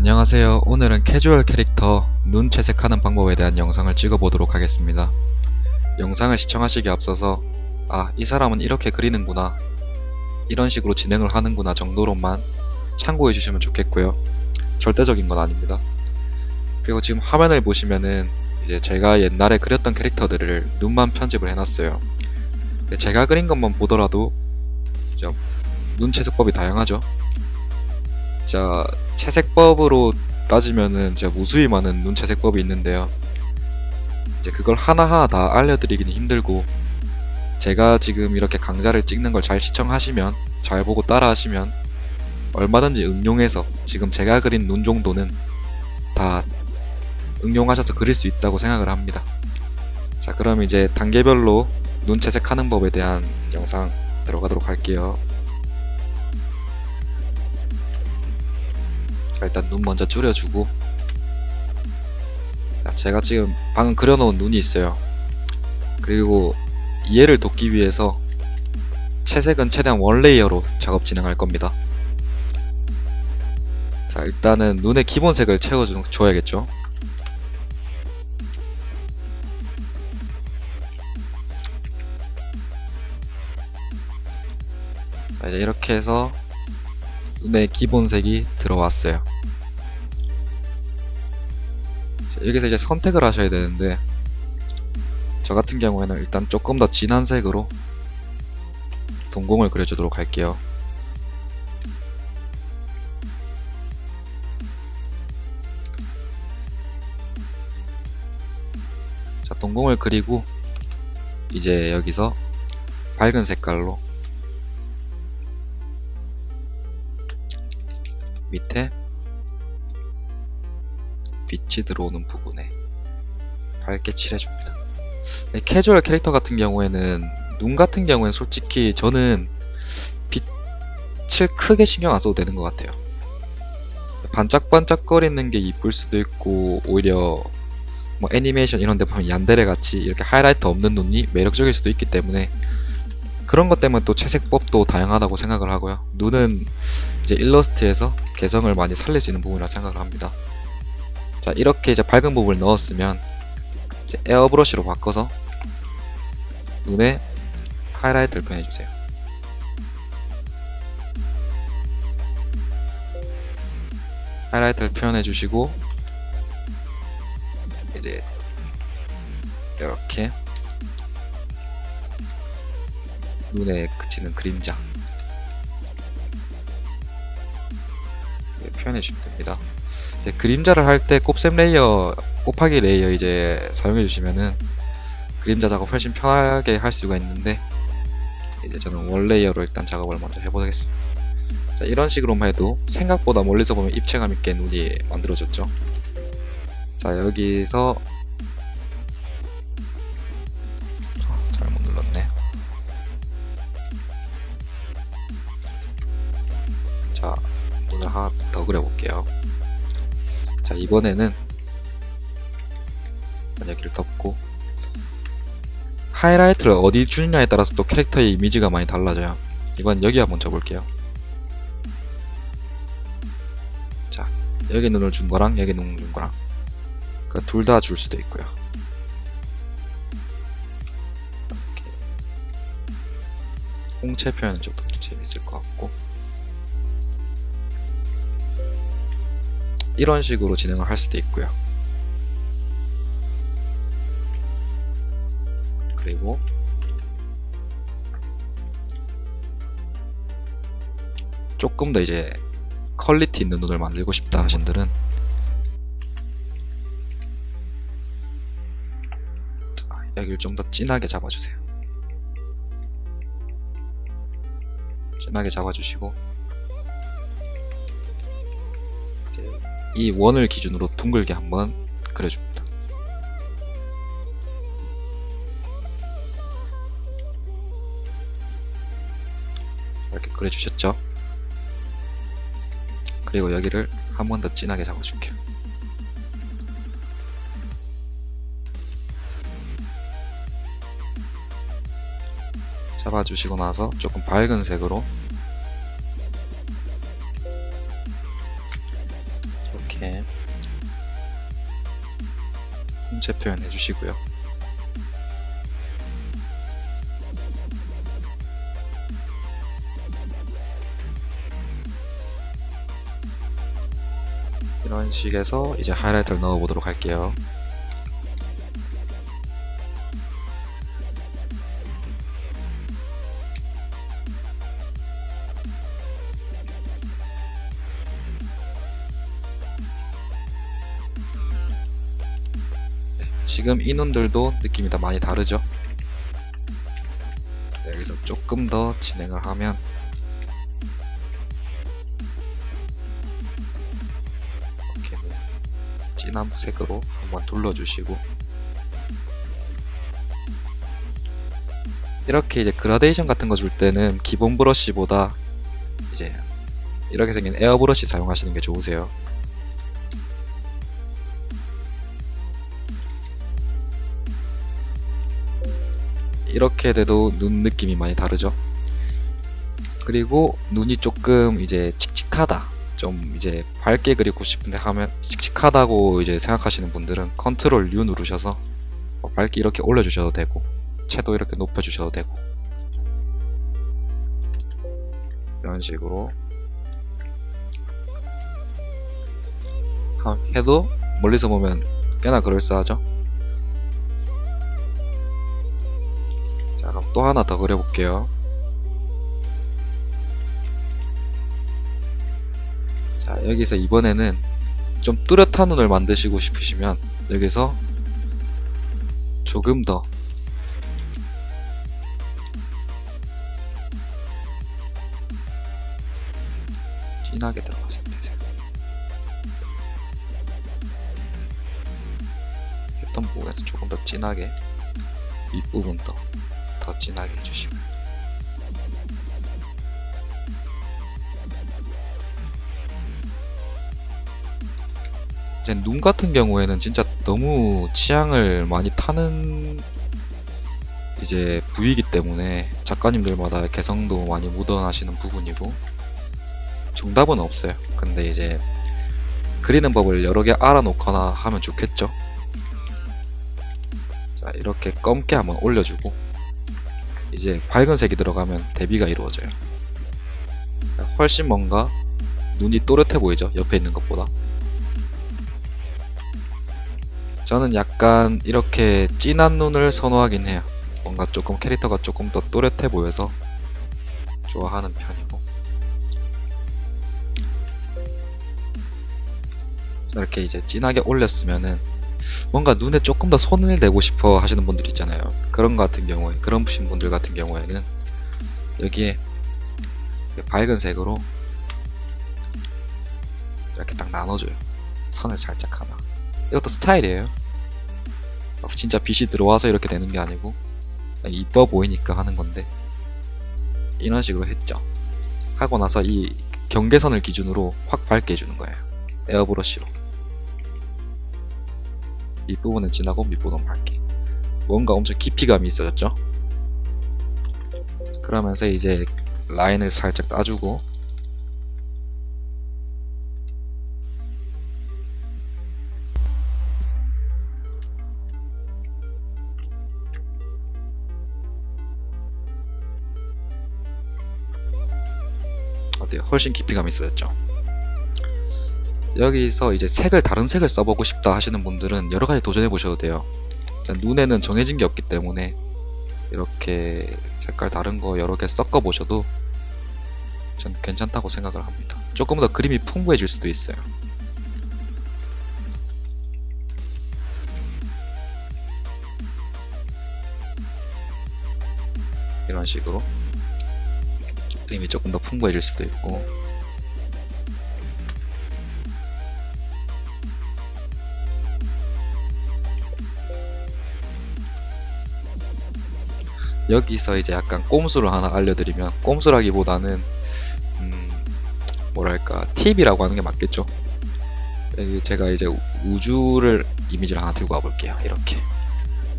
안녕하세요. 오늘은 캐주얼 캐릭터 눈 채색하는 방법에 대한 영상을 찍어보도록 하겠습니다. 영상을 시청하시기에 앞서서 아, 이 사람은 이렇게 그리는구나. 이런 식으로 진행을 하는구나 정도로만 참고해 주시면 좋겠고요. 절대적인 건 아닙니다. 그리고 지금 화면을 보시면은 이제 제가 옛날에 그렸던 캐릭터들을 눈만 편집을 해놨어요. 제가 그린 것만 보더라도 좀눈 채색법이 다양하죠. 자, 채색법으로 따지면은 제가 무수히 많은 눈 채색법이 있는데요. 이제 그걸 하나하나 다 알려드리기는 힘들고 제가 지금 이렇게 강좌를 찍는 걸 잘 시청하시면 잘 보고 따라하시면 얼마든지 응용해서 지금 제가 그린 눈 정도는 다 응용하셔서 그릴 수 있다고 생각을 합니다. 자, 그럼 이제 단계별로 눈 채색하는 법에 대한 영상 들어가도록 할게요. 일단 눈 먼저 줄여주고. 자, 제가 지금 방금 그려놓은 눈이 있어요. 그리고 이해를 돕기 위해서 채색은 최대한 원레이어로 작업 진행할 겁니다. 자 일단은 눈의 기본색을 채워줘야겠죠? 자, 이제 이렇게 해서 눈의 기본색이 들어왔어요. 자, 여기서 이제 선택을 하셔야 되는데 저 같은 경우에는 일단 조금 더 진한 색으로 동공을 그려주도록 할게요. 자, 동공을 그리고 이제 여기서 밝은 색깔로 밑에 빛이 들어오는 부분에 밝게 칠해줍니다. 네, 캐주얼 캐릭터 같은 경우에는 눈 같은 경우에는 솔직히 저는 빛을 크게 신경 안 써도 되는 것 같아요. 반짝반짝거리는 게 이쁠 수도 있고 오히려 뭐 애니메이션 이런 데 보면 얀데레 같이 이렇게 하이라이트 없는 눈이 매력적일 수도 있기 때문에 그런 것 때문에 또 채색법도 다양하다고 생각을 하고요. 눈은 이제 일러스트에서 개성을 많이 살릴 수 있는 부분이라 생각을 합니다. 자 이렇게 이제 밝은 부분을 넣었으면 에어브러쉬로 바꿔서 눈에 하이라이트를 표현해주세요. 하이라이트를 표현해주시고 이제 이렇게 눈에 그치는 그림자 네, 표현해 주시면 됩니다. 네, 그림자를 할 때 곱셈 레이어, 곱하기 레이어 이제 사용해 주시면은 그림자 작업 훨씬 편하게 할 수가 있는데 이제 저는 원 레이어로 일단 작업을 먼저 해보겠습니다. 자, 이런 식으로만 해도 생각보다 멀리서 보면 입체감 있게 눈이 만들어졌죠. 자 여기서 더 그려볼게요. 자 이번에는 여기를 덮고 하이라이트를 어디 주느냐에 따라서 또 캐릭터의 이미지가 많이 달라져요. 이번 여기 한번 줘볼게요. 자 여기 눈을 준 거랑 여기 눈을 준 거랑 그둘다 줄 수도 있고요. 이렇게 홍채 표현은 좀더 재밌을 것 같고 이런 식으로 진행을 할 수도 있고요. 그리고 조금 더 이제 퀄리티 있는 눈을 만들고 싶다 하신 분들은 자, 여기를 좀 더 진하게 잡아주세요. 진하게 잡아주시고 이 원을 기준으로 둥글게 한번 그려줍니다. 이렇게 그려주셨죠? 그리고 여기를 한 번 더 진하게 잡아줄게요. 잡아주시고 나서 조금 밝은 색으로 전체 표현 해 주시고요. 이런 식에서 이제 하이라이트를 넣어 보도록 할게요. 지금 이 눈들도 느낌이 다 많이 다르죠? 네, 여기서 조금 더 진행을 하면 이렇게 뭐 진한 색으로 한번 둘러주시고 이렇게 이제 그라데이션 같은 거 줄 때는 기본 브러쉬보다 이제 이렇게 생긴 에어 브러쉬 사용하시는 게 좋으세요. 이렇게 돼도 눈 느낌이 많이 다르죠. 그리고 눈이 조금 이제 칙칙하다. 좀 이제 밝게 그리고 싶은데 하면 칙칙하다고 이제 생각하시는 분들은 컨트롤 U 누르셔서 뭐 밝게 이렇게 올려주셔도 되고 채도 이렇게 높여주셔도 되고 이런 식으로 하- 해도 멀리서 보면 꽤나 그럴싸하죠. 또 하나 더 그려볼게요 자 여기서 이번에는 좀 뚜렷한 눈을 만드시고 싶으시면 여기서 조금 더 진하게 들어가세요. 했던 부분에서 조금 더 진하게 윗부분도 더 진하게 해주시면 이제 눈 같은 경우에는 진짜 너무 취향을 많이 타는 이제 부위이기 때문에 작가님들마다 개성도 많이 묻어나시는 부분이고 정답은 없어요. 근데 이제 그리는 법을 여러 개 알아놓거나 하면 좋겠죠. 자 이렇게 검게 한번 올려주고 이제 밝은 색이 들어가면 대비가 이루어져요. 훨씬 뭔가 눈이 또렷해 보이죠? 옆에 있는 것보다. 저는 약간 이렇게 진한 눈을 선호하긴 해요. 뭔가 조금 캐릭터가 조금 더 또렷해 보여서 좋아하는 편이고. 이렇게 이제 진하게 올렸으면은 뭔가 눈에 조금 더 손을 대고 싶어 하시는 분들 있잖아요. 그런 거 같은 경우에, 그런 분들 같은 경우에는 여기에 밝은 색으로 이렇게 딱 나눠줘요. 선을 살짝 하나. 이것도 스타일이에요. 막 진짜 빛이 들어와서 이렇게 되는 게 아니고 이뻐 보이니까 하는 건데 이런 식으로 했죠. 하고 나서 이 경계선을 기준으로 확 밝게 해주는 거예요. 에어브러쉬로. 윗부분은 진하고 밑부분은 밝게. 뭔가 엄청 깊이감이 있어졌죠. 그러면서 이제 라인을 살짝 따주고 어때요? 훨씬 깊이감이 있어졌죠. 여기서 이제 색을 다른 색을 써보고 싶다 하시는 분들은 여러 가지 도전해 보셔도 돼요. 눈에는 정해진 게 없기 때문에 이렇게 색깔 다른 거 여러 개 섞어 보셔도 전 괜찮다고 생각을 합니다. 조금 더 그림이 풍부해질 수도 있어요. 이런 식으로 그림이 조금 더 풍부해질 수도 있고 여기서 이제 약간 꼼수를 하나 알려드리면 꼼수라기보다는 음, 뭐랄까 팁이라고 하는 게 맞겠죠. 여기 제가 이제 우주를 이미지를 하나 들고 와볼게요. 이렇게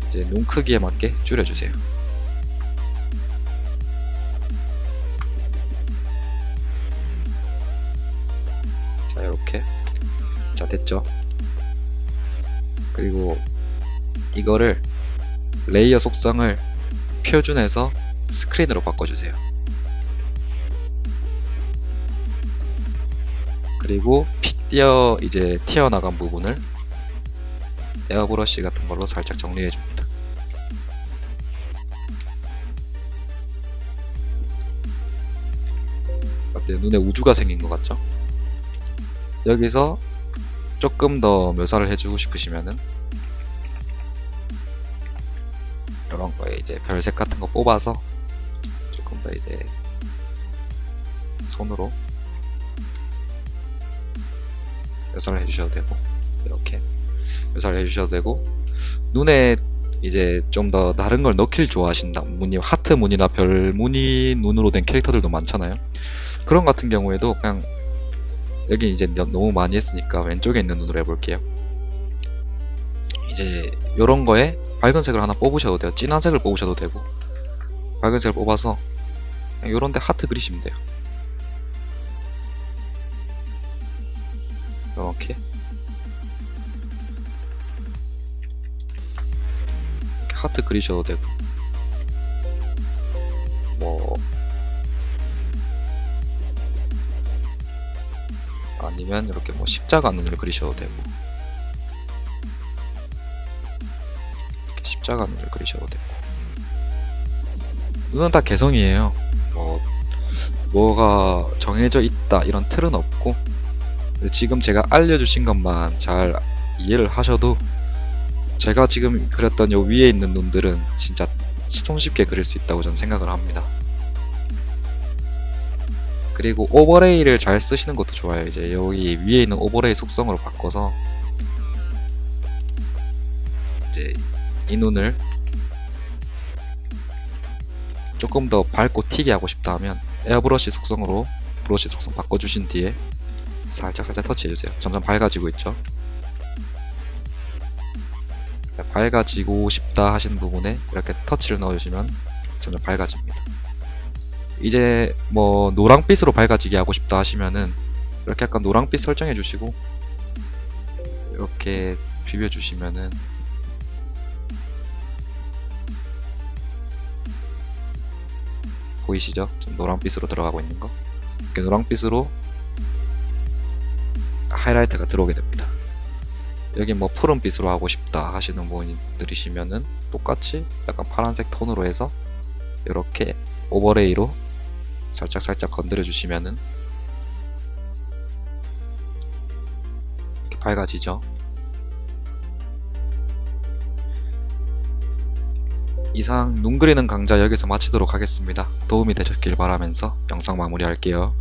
이제 눈 크기에 맞게 줄여주세요. 자 이렇게 자 됐죠. 그리고 이거를 레이어 속성을 표준에서 스크린으로 바꿔주세요. 그리고 피 띄어 이제 튀어나간 부분을 에어브러쉬 같은 걸로 살짝 정리해 줍니다. 어때요? 눈에 우주가 생긴 것 같죠? 여기서 조금 더 묘사를 해주고 싶으시면은 거에 이제 별색 같은 거 뽑아서 조금 더 이제 손으로 묘사를 해주셔도 되고 이렇게 묘사를 해주셔도 되고 눈에 이제 좀 더 다른 걸 넣길 좋아하신다. 무늬 하트 무늬나 별 무늬 눈으로 된 캐릭터들도 많잖아요. 그런 같은 경우에도 그냥 여기 이제 너- 너무 많이 했으니까 왼쪽에 있는 눈으로 해볼게요. 이제 요런 거에 밝은 색을 하나 뽑으셔도 돼요. 진한 색을 뽑으셔도 되고. 밝은 색을 뽑아서 그냥 요런 데 하트 그리시면 돼요. 이렇게. 하트 그리셔도 되고. 뭐. 아니면 이렇게 뭐 십자가 눈을 그리셔도 되고 십자가 눈을 그리셔도 되고 눈은 다 개성이에요 뭐 뭐가 정해져 있다 이런 틀은 없고 지금 제가 알려주신 것만 잘 이해를 하셔도 제가 지금 그렸던 요 위에 있는 눈들은 진짜 손쉽게 그릴 수 있다고 저는 생각을 합니다. 그리고 오버레이를 잘 쓰시는 것도 좋아요. 이제 여기 위에 있는 오버레이 속성으로 바꿔서 이제 이 눈을 조금 더 밝고 튀게 하고 싶다 하면 에어브러쉬 속성으로 브러쉬 속성 바꿔주신 뒤에 살짝 살짝 터치해주세요. 점점 밝아지고 있죠. 네, 밝아지고 싶다 하시는 부분에 이렇게 터치를 넣어주시면 점점 밝아집니다. 이제 뭐 노랑빛으로 밝아지게 하고 싶다 하시면은 이렇게 약간 노랑빛 설정해 주시고 이렇게 비벼 주시면은 보이시죠? 좀 노랑빛으로 들어가고 있는 거. 이렇게 노랑빛으로 하이라이트가 들어오게 됩니다. 여기 뭐 푸른빛으로 하고 싶다 하시는 분들이시면은 똑같이 약간 파란색 톤으로 해서 이렇게 오버레이로 살짝 살짝 건드려 주시면은 이렇게 밝아지죠. 이상 눈 그리는 강좌 여기서 마치도록 하겠습니다. 도움이 되셨길 바라면서 영상 마무리할게요.